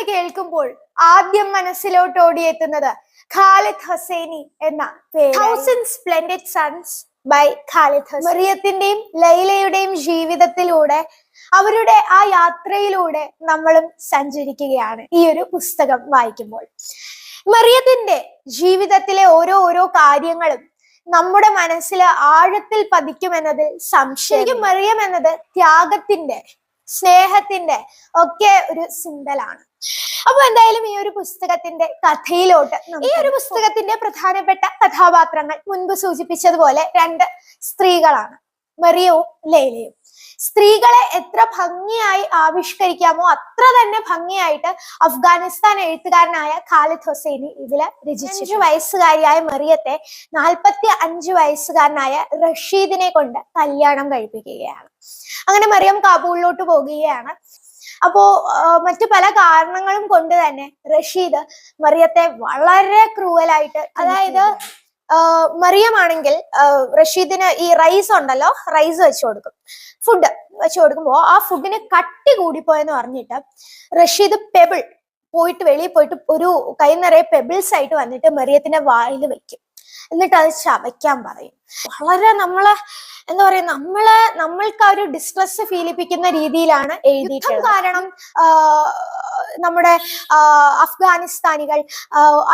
എന്ന് കേൾക്കുമ്പോൾ ആദ്യം മനസ്സിലോട്ട് ഓടിയെത്തുന്നത് ഖാലിദ് ഹുസൈനി എന്ന thousand splendid suns by Khaled മറിയത്തിന്റെയും ലൈലയുടെയും ജീവിതത്തിലൂടെ അവരുടെ ആ യാത്രയിലൂടെ നമ്മളും സഞ്ചരിക്കുകയാണ് ഈ ഒരു പുസ്തകം വായിക്കുമ്പോൾ. മറിയത്തിന്റെ ജീവിതത്തിലെ ഓരോ ഓരോ കാര്യങ്ങളും നമ്മുടെ മനസ്സിൽ ആഴത്തിൽ പതിക്കുമെന്നതിൽ സംശയം. മറിയം എന്നത് ത്യാഗത്തിന്റെ സ്നേഹത്തിന്റെ ഒക്കെ ഒരു സിമ്പലാണ് അപ്പൊ എന്തായാലും ഈ ഒരു പുസ്തകത്തിന്റെ കഥയിലോട്ട് ഈ ഒരു പുസ്തകത്തിന്റെ പ്രധാനപ്പെട്ട കഥാപാത്രങ്ങൾ മുൻപ് സൂചിപ്പിച്ചതുപോലെ രണ്ട് സ്ത്രീകളാണ്. മറിയവും ലൈലയും സ്ത്രീകളെ എത്ര ഭംഗിയായി ആവിഷ്കരിക്കാമോ അത്ര തന്നെ ഭംഗിയായിട്ട് അഫ്ഗാനിസ്ഥാൻ എഴുത്തുകാരനായ ഖാലിദ് ഹുസൈനി ഇതിൽ രചിച്ചു വയസ്സുകാരിയായ മറിയത്തെ നാൽപ്പത്തി അഞ്ച് വയസ്സുകാരനായ റഷീദിനെ കൊണ്ട് കല്യാണം കഴിപ്പിക്കുകയാണ്. അങ്ങനെ മറിയം കാബൂളിലോട്ട് പോകുകയാണ്. അപ്പോ മറ്റു പല കാരണങ്ങളും കൊണ്ട് തന്നെ റഷീദ് മറിയത്തെ വളരെ ക്രൂവലായിട്ട് അതായത് മറിയമാണെങ്കിൽ ആണെങ്കിൽ റഷീദിന് ഈ റൈസ് ഉണ്ടല്ലോ റൈസ് വെച്ച് കൊടുക്കും. ഫുഡ് വെച്ച് കൊടുക്കുമ്പോൾ ആ ഫുഡിന് കട്ടി കൂടിപ്പോയെന്ന് പറഞ്ഞിട്ട് റഷീദ് പെബിൾ പോയിട്ട് വെളിയിൽ പോയിട്ട് ഒരു കൈ നിറയെ പെബിൾസ് ആയിട്ട് വന്നിട്ട് മറിയത്തിന്റെ വായിൽ വെക്കും. എന്നിട്ട് അത് ചവയ്ക്കാൻ പറയും. വളരെ നമ്മളെ എന്താ പറയാ നമ്മളെ നമ്മൾക്ക് ആ ഒരു ഡിസ്ട്രസ് ഫീലിപ്പിക്കുന്ന രീതിയിലാണ് എഴുതിയിട്ടുള്ളത്. കാരണം നമ്മുടെ അഫ്ഗാനിസ്ഥാനികൾ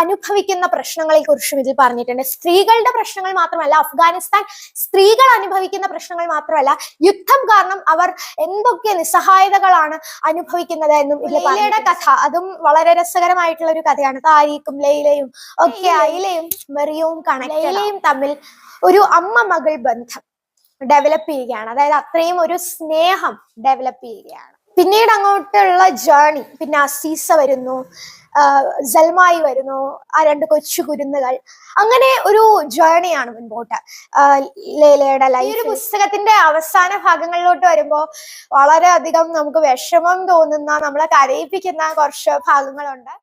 അനുഭവിക്കുന്ന പ്രശ്നങ്ങളെ കുറിച്ചും ഇതിൽ പറഞ്ഞിട്ടുണ്ട്. സ്ത്രീകളുടെ പ്രശ്നങ്ങൾ മാത്രമല്ല അഫ്ഗാനിസ്ഥാൻ സ്ത്രീകൾ അനുഭവിക്കുന്ന പ്രശ്നങ്ങൾ മാത്രമല്ല യുദ്ധം കാരണം അവർ എന്തൊക്കെ നിസ്സഹായതകളാണ് അനുഭവിക്കുന്നത് എന്നും ലൈലയുടെ കഥ അതും വളരെ രസകരമായിട്ടുള്ള ഒരു കഥയാണ്. താരീഖും ലൈലയും ഒക്കെ അയിലയും മെറിയവും കണക്ട് ലൈലയും തമ്മിൽ ഒരു അമ്മ മകൾ ബന്ധം ഡെവലപ്പ് ചെയ്യുകയാണ്. അതായത് അത്രയും ഒരു സ്നേഹം ഡെവലപ്പ് ചെയ്യുകയാണ്. പിന്നീട് അങ്ങോട്ടുള്ള ജേണി പിന്നെ അസീസ വരുന്നു ജൽമായി സൽമായി വരുന്നു ആ രണ്ട് കൊച്ചു കുരുന്നുകൾ. അങ്ങനെ ഒരു ജേണിയാണ് മുൻപോട്ട്. ലേലയുടെ ലൈലയുടെ ലൈഫ് ഈ ഒരു പുസ്തകത്തിന്റെ അവസാന ഭാഗങ്ങളിലോട്ട് വരുമ്പോൾ വളരെ അധികം നമുക്ക് വിഷമം തോന്നുന്ന നമ്മളെ കരയിപ്പിക്കുന്ന കുറച്ച് ഭാഗങ്ങളുണ്ട്.